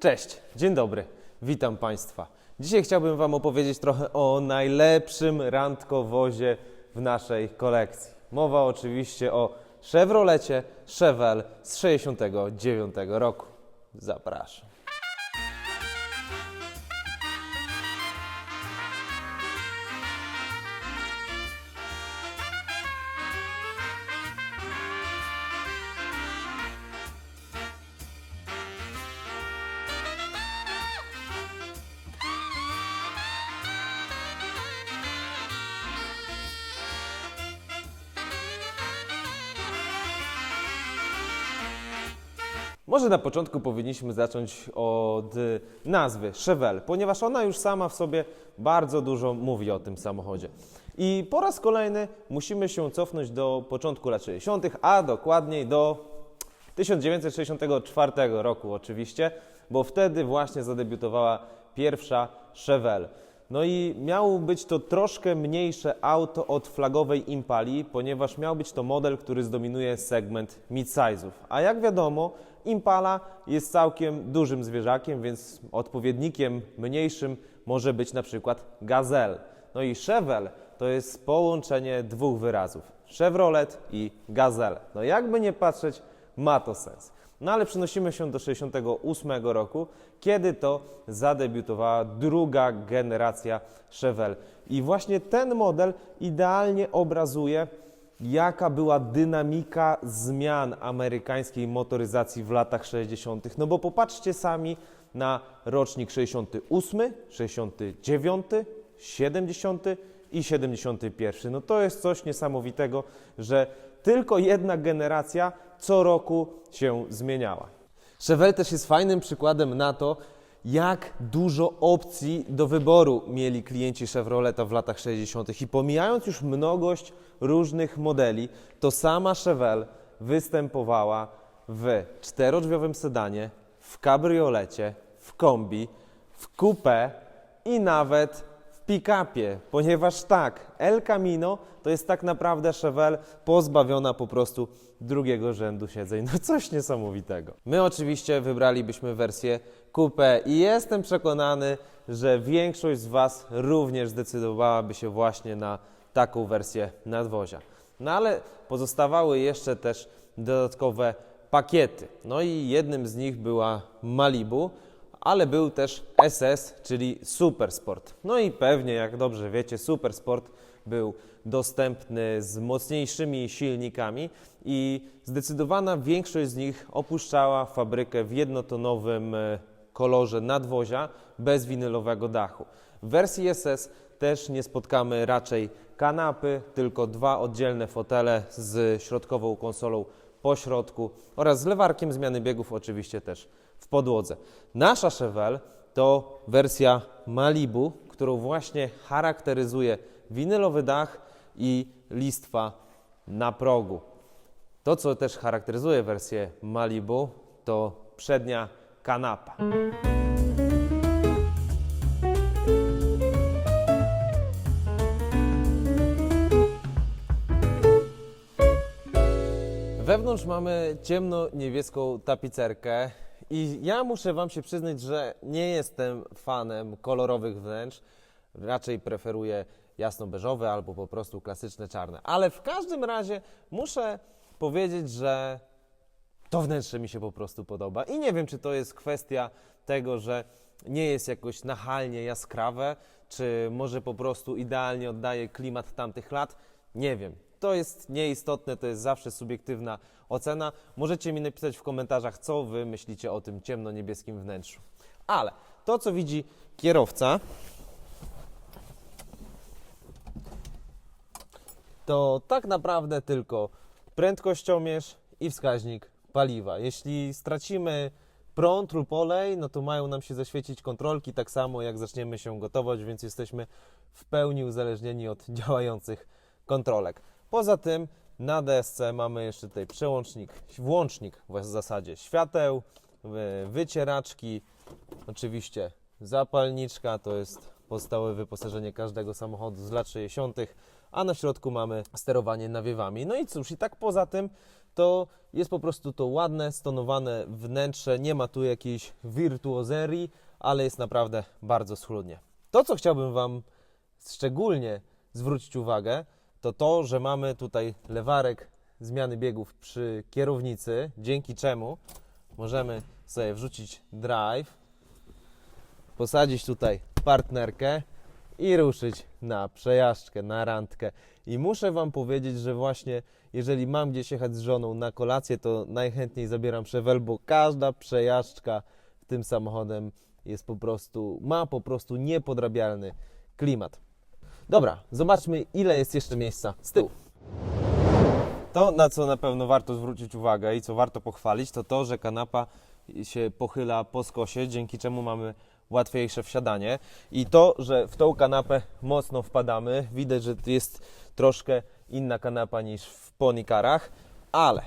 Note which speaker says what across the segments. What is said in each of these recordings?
Speaker 1: Cześć, dzień dobry, witam Państwa. Dzisiaj chciałbym Wam opowiedzieć trochę o najlepszym randkowozie w naszej kolekcji. Mowa oczywiście o Chevrolecie Chevelle z 69 roku. Zapraszam. Może na początku powinniśmy zacząć od y, nazwy Chevelle, ponieważ ona już sama w sobie bardzo dużo mówi o tym samochodzie. I po raz kolejny musimy się cofnąć do początku lat 60., a dokładniej do 1964 roku oczywiście, bo wtedy właśnie zadebiutowała pierwsza Chevelle. No i miało być to troszkę mniejsze auto od flagowej Impali, ponieważ miał być to model, który zdominuje segment mid-size'ów. A jak wiadomo, Impala jest całkiem dużym zwierzakiem, więc odpowiednikiem mniejszym może być na przykład Gazelle. No i Chevelle to jest połączenie dwóch wyrazów. Chevrolet i Gazelle. No jakby nie patrzeć, ma to sens. No ale przenosimy się do 68 roku, kiedy to zadebiutowała druga generacja Chevelle. I właśnie ten model idealnie obrazuje, jaka była dynamika zmian amerykańskiej motoryzacji w latach 60. No bo popatrzcie sami na rocznik 68, 69, 70 i 71. No to jest coś niesamowitego, że tylko jedna generacja co roku się zmieniała. Chevelle też jest fajnym przykładem na to, jak dużo opcji do wyboru mieli klienci Chevroleta w latach 60. I pomijając już mnogość różnych modeli, to sama Chevelle występowała w czterodrzwiowym sedanie, w kabriolecie, w kombi, w coupé i nawet pick-upie, ponieważ tak, El Camino to jest tak naprawdę Chevelle pozbawiona po prostu drugiego rzędu siedzeń. No coś niesamowitego. My oczywiście wybralibyśmy wersję coupé i jestem przekonany, że większość z Was również zdecydowałaby się właśnie na taką wersję nadwozia. No ale pozostawały jeszcze też dodatkowe pakiety. No i jednym z nich była Malibu, ale był też SS, czyli Supersport. No i pewnie, jak dobrze wiecie, Supersport był dostępny z mocniejszymi silnikami i zdecydowana większość z nich opuszczała fabrykę w jednotonowym e, kolorze nadwozia bez winylowego dachu. W wersji SS też nie spotkamy raczej kanapy, tylko dwa oddzielne fotele z środkową konsolą po środku oraz z lewarkiem zmiany biegów oczywiście też w podłodze. Nasza Chevelle to wersja Malibu, którą właśnie charakteryzuje winylowy dach i listwa na progu. To, co też charakteryzuje wersję Malibu, to przednia kanapa. Wewnątrz mamy ciemno-niebieską tapicerkę i ja muszę Wam się przyznać, że nie jestem fanem kolorowych wnętrz. Raczej preferuję jasno-beżowe albo po prostu klasyczne czarne. Ale w każdym razie muszę powiedzieć, że to wnętrze mi się po prostu podoba. I nie wiem, czy to jest kwestia tego, że nie jest jakoś nachalnie jaskrawe, czy może po prostu idealnie oddaje klimat tamtych lat. Nie wiem. To jest nieistotne, to jest zawsze subiektywna ocena. Możecie mi napisać w komentarzach, co wy myślicie o tym ciemno-niebieskim wnętrzu. Ale to, co widzi kierowca, to tak naprawdę tylko prędkościomierz i wskaźnik paliwa. Jeśli stracimy prąd lub olej, no to mają nam się zaświecić kontrolki, tak samo jak zaczniemy się gotować, więc jesteśmy w pełni uzależnieni od działających kontrolek. Poza tym na desce mamy jeszcze tutaj przełącznik, włącznik w zasadzie świateł, wy- wycieraczki, oczywiście zapalniczka, to jest podstawowe wyposażenie każdego samochodu z lat 60., a na środku mamy sterowanie nawiewami. No i cóż, i tak poza tym to jest po prostu to ładne, stonowane wnętrze, nie ma tu jakiejś wirtuozerii, ale jest naprawdę bardzo schludnie. To, co chciałbym Wam szczególnie zwrócić uwagę, to to, że mamy tutaj lewarek zmiany biegów przy kierownicy, dzięki czemu możemy sobie wrzucić drive, posadzić tutaj partnerkę i ruszyć na przejażdżkę, na randkę. I muszę Wam powiedzieć, że właśnie jeżeli mam gdzieś jechać z żoną na kolację, to najchętniej zabieram Chevelle, bo każda przejażdżka tym samochodem jest po prostu, ma po prostu niepodrabialny klimat. Dobra, zobaczmy ile jest jeszcze miejsca z tyłu. To, na co na pewno warto zwrócić uwagę i co warto pochwalić, to to, że kanapa się pochyla po skosie, dzięki czemu mamy łatwiejsze wsiadanie. I to, że w tą kanapę mocno wpadamy, widać, że jest troszkę inna kanapa niż w ponikarach, ale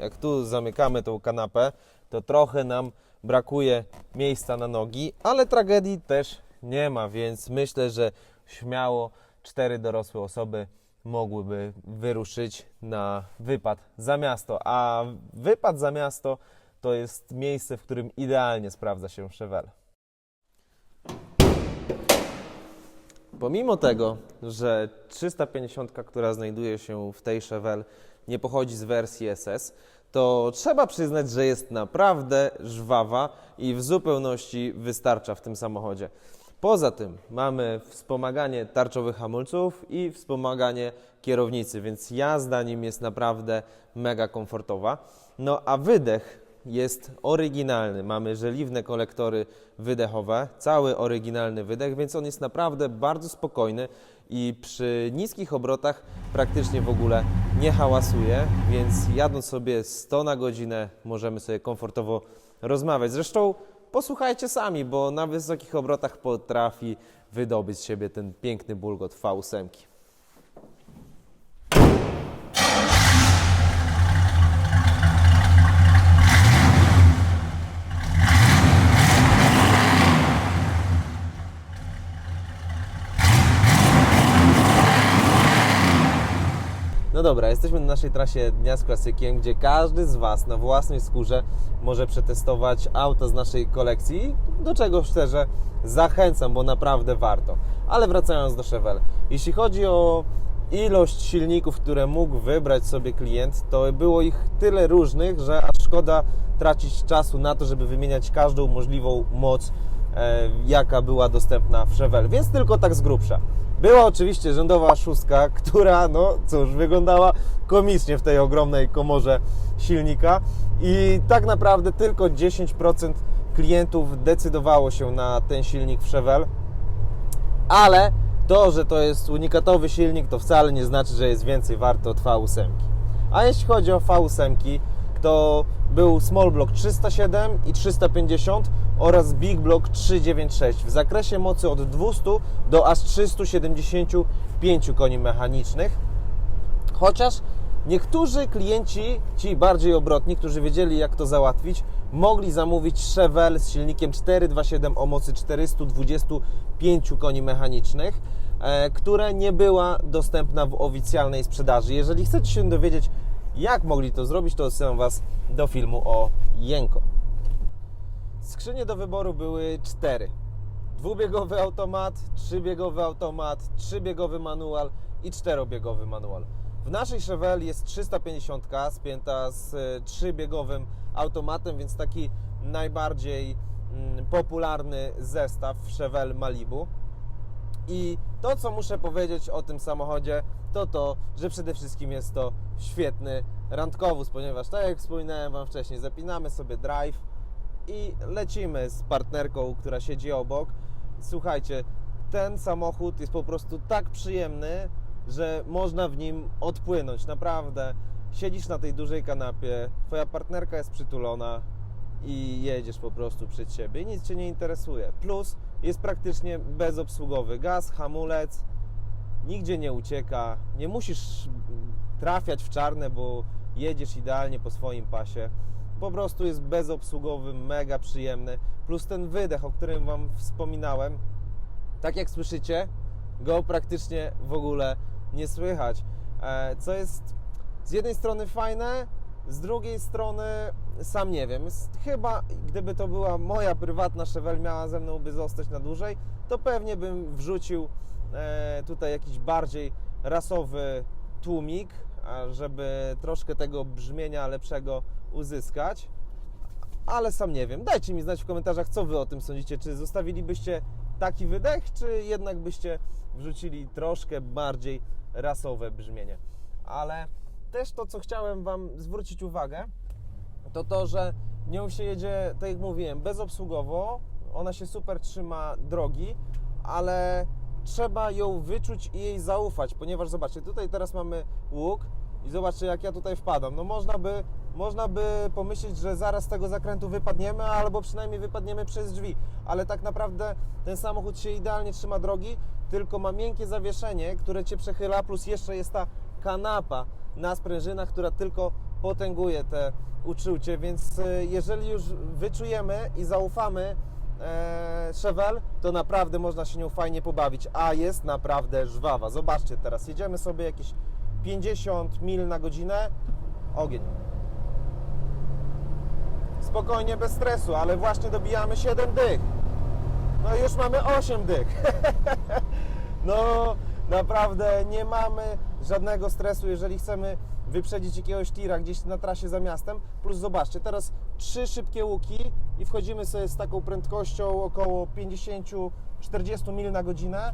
Speaker 1: jak tu zamykamy tą kanapę, to trochę nam brakuje miejsca na nogi, ale tragedii też nie ma, więc myślę, że śmiało cztery dorosłe osoby mogłyby wyruszyć na wypad za miasto. A wypad za miasto to jest miejsce, w którym idealnie sprawdza się Chevelle. Pomimo tego, że 350, która znajduje się w tej Chevelle, nie pochodzi z wersji SS, to trzeba przyznać, że jest naprawdę żwawa i w zupełności wystarcza w tym samochodzie. Poza tym mamy wspomaganie tarczowych hamulców i wspomaganie kierownicy, więc jazda nim jest naprawdę mega komfortowa. No a wydech jest oryginalny. Mamy żeliwne kolektory wydechowe, cały oryginalny wydech, więc on jest naprawdę bardzo spokojny i przy niskich obrotach praktycznie w ogóle nie hałasuje, więc jadąc sobie 100 na godzinę możemy sobie komfortowo rozmawiać. Zresztą posłuchajcie sami, bo na wysokich obrotach potrafi wydobyć z siebie ten piękny bulgot V8. Dobra, jesteśmy na naszej trasie Dnia z Klasykiem, gdzie każdy z Was na własnej skórze może przetestować auto z naszej kolekcji, do czego szczerze zachęcam, bo naprawdę warto. Ale wracając do Chevelle, jeśli chodzi o ilość silników, które mógł wybrać sobie klient, to było ich tyle różnych, że aż szkoda tracić czasu na to, żeby wymieniać każdą możliwą moc, jaka była dostępna w Chevelle, więc tylko tak z grubsza. Była oczywiście rzędowa szóstka, która, no cóż, wyglądała komicznie w tej ogromnej komorze silnika i tak naprawdę tylko 10% klientów decydowało się na ten silnik w Chevelle, ale to, że to jest unikatowy silnik, to wcale nie znaczy, że jest więcej warty od V8. A jeśli chodzi o V8, to był Small Block 307 i 350 oraz Big Block 396 w zakresie mocy od 200 do aż 375 koni mechanicznych. Chociaż niektórzy klienci, ci bardziej obrotni, którzy wiedzieli jak to załatwić, mogli zamówić Chevelle z silnikiem 427 o mocy 425 koni mechanicznych, e, która nie była dostępna w oficjalnej sprzedaży. Jeżeli chcecie się dowiedzieć, jak mogli to zrobić, to odsyłam Was do filmu o Jenko. Skrzynie do wyboru były cztery. Dwubiegowy automat, trzybiegowy automat, trzybiegowy manual i czterobiegowy manual. W naszej Chevelle jest 350 spięta z e, trzybiegowym automatem, więc taki najbardziej mm, popularny zestaw Chevelle Malibu. I to, co muszę powiedzieć o tym samochodzie, to to, że przede wszystkim jest to świetny randkowóz, ponieważ tak jak wspominałem Wam wcześniej, zapinamy sobie drive i lecimy z partnerką, która siedzi obok. Słuchajcie, ten samochód jest po prostu tak przyjemny, że można w nim odpłynąć. Naprawdę, siedzisz na tej dużej kanapie, Twoja partnerka jest przytulona i jedziesz po prostu przed siebie nic Cię nie interesuje. Plus jest praktycznie bezobsługowy. Gaz, hamulec, nigdzie nie ucieka, nie musisz trafiać w czarne, bo jedziesz idealnie po swoim pasie. Po prostu jest bezobsługowy, mega przyjemny. Plus ten wydech, o którym Wam wspominałem, tak jak słyszycie, go praktycznie w ogóle nie słychać. E, Co jest z jednej strony fajne, z drugiej strony sam nie wiem. Chyba gdyby to była moja prywatna Chevelle, miała ze mną by zostać na dłużej, to pewnie bym wrzucił e, tutaj jakiś bardziej rasowy tłumik, żeby troszkę tego brzmienia lepszego uzyskać. Ale sam nie wiem. Dajcie mi znać w komentarzach, co Wy o tym sądzicie. Czy zostawilibyście taki wydech, czy jednak byście wrzucili troszkę bardziej rasowe brzmienie. Ale też to, co chciałem Wam zwrócić uwagę, to to, że nią się jedzie, tak jak mówiłem, bezobsługowo. Ona się super trzyma drogi, ale trzeba ją wyczuć i jej zaufać, ponieważ zobaczcie, tutaj teraz mamy łuk i zobaczcie, jak ja tutaj wpadam. No można by, można by pomyśleć, że zaraz z tego zakrętu wypadniemy, albo przynajmniej wypadniemy przez drzwi, ale tak naprawdę ten samochód się idealnie trzyma drogi, tylko ma miękkie zawieszenie, które Cię przechyla, plus jeszcze jest ta kanapa na sprężynach, która tylko potęguje te uczucie, więc e, jeżeli już wyczujemy i zaufamy e, Chevelle, to naprawdę można się nią fajnie pobawić, a jest naprawdę żwawa. Zobaczcie teraz, jedziemy sobie jakieś 50 mil na godzinę, ogień. Spokojnie, bez stresu, ale właśnie dobijamy 7 dych. No już mamy 8 dych. No, naprawdę nie mamy żadnego stresu, jeżeli chcemy wyprzedzić jakiegoś tira gdzieś na trasie za miastem. Plus zobaczcie, teraz trzy szybkie łuki i wchodzimy sobie z taką prędkością około 50-40 mil na godzinę.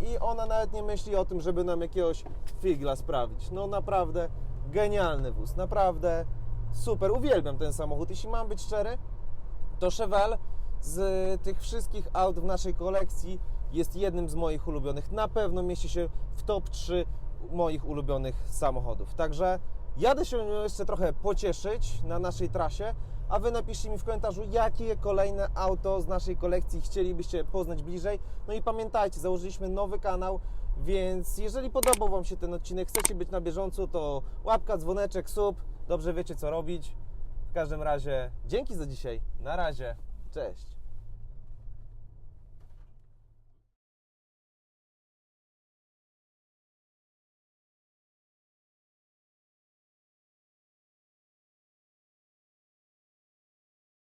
Speaker 1: I ona nawet nie myśli o tym, żeby nam jakiegoś figla sprawić. No naprawdę genialny wóz, naprawdę super. Uwielbiam ten samochód. Jeśli mam być szczery, to Chevelle z tych wszystkich aut w naszej kolekcji jest jednym z moich ulubionych. Na pewno mieści się w top 3 moich ulubionych samochodów. Także jadę się jeszcze trochę pocieszyć na naszej trasie, a Wy napiszcie mi w komentarzu, jakie kolejne auto z naszej kolekcji chcielibyście poznać bliżej. No i pamiętajcie, założyliśmy nowy kanał, więc jeżeli podobał Wam się ten odcinek, chcecie być na bieżąco, to łapka, dzwoneczek, sub, dobrze wiecie co robić. W każdym razie dzięki za dzisiaj. Na razie. Cześć.